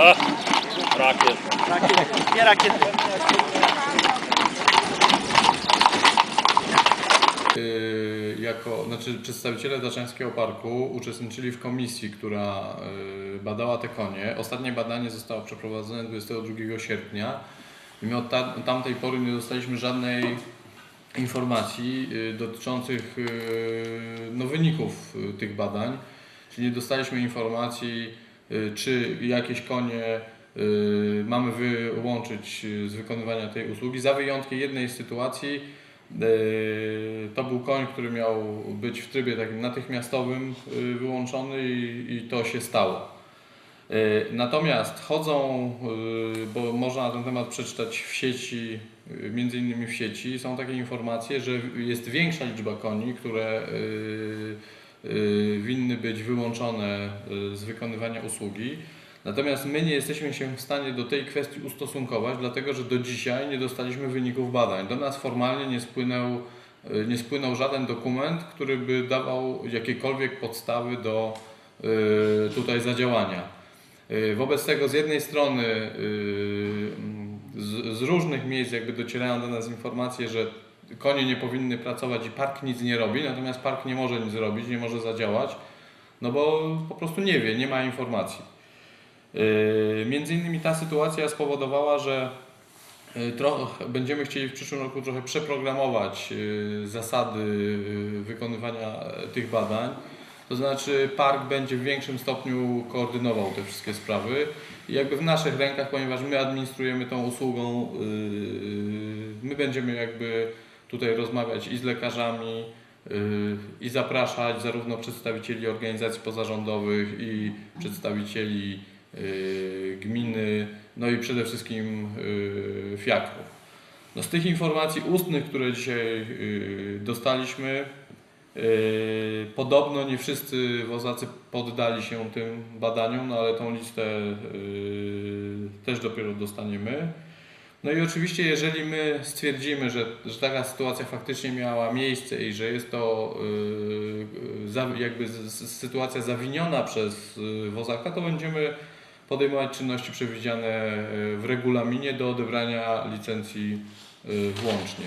A, rakiet. Nie rakiety. Y, jako, znaczy przedstawiciele Daszańskiego Parku uczestniczyli w komisji, która y, badała te konie. Ostatnie badanie zostało przeprowadzone 22 sierpnia i my od ta, tamtej pory nie dostaliśmy żadnej informacji y, dotyczących y, no, wyników y, tych badań. Czyli nie dostaliśmy informacji, y, czy jakieś konie y, mamy wyłączyć y, z wykonywania tej usługi, za wyjątkiem jednej sytuacji, y, to był koń, który miał być w trybie takim natychmiastowym y, wyłączony i, i to się stało. Y, Natomiast chodzą, y, bo można na ten temat przeczytać w sieci, y, między innymi w sieci, są takie informacje, że jest większa liczba koni, które y, y, winny być wyłączone y, z wykonywania usługi. Natomiast my nie jesteśmy się w stanie do tej kwestii ustosunkować, dlatego że do dzisiaj nie dostaliśmy wyników badań. Do nas formalnie nie spłynął, y, nie spłynął żaden dokument, który by dawał jakiekolwiek podstawy do y, tutaj zadziałania. Y, Wobec tego z jednej strony y, z różnych miejsc jakby docierają do nas informacje, że konie nie powinny pracować i park nic nie robi, natomiast park nie może nic robić, nie może zadziałać, no bo po prostu nie wie, nie ma informacji. Yy, Między innymi ta sytuacja spowodowała, że yy, trochę, będziemy chcieli w przyszłym roku trochę przeprogramować yy, zasady wykonywania e, tych badań. To znaczy park będzie w większym stopniu koordynował te wszystkie sprawy i jakby w naszych rękach, ponieważ my administrujemy tą usługą, my będziemy jakby tutaj rozmawiać i z lekarzami, yy, i zapraszać zarówno przedstawicieli organizacji pozarządowych i przedstawicieli yy, gminy, no i przede wszystkim yy, fiakrów. No z tych informacji ustnych, które dzisiaj dostaliśmy, podobno nie wszyscy wozacy poddali się tym badaniom, no ale tą listę też dopiero dostaniemy. No i oczywiście, jeżeli my stwierdzimy, że, że taka sytuacja faktycznie miała miejsce i że jest to yy, jakby z, z, sytuacja zawiniona przez yy, wozaka, to będziemy podejmować czynności przewidziane yy, w regulaminie do odebrania licencji yy, włącznie.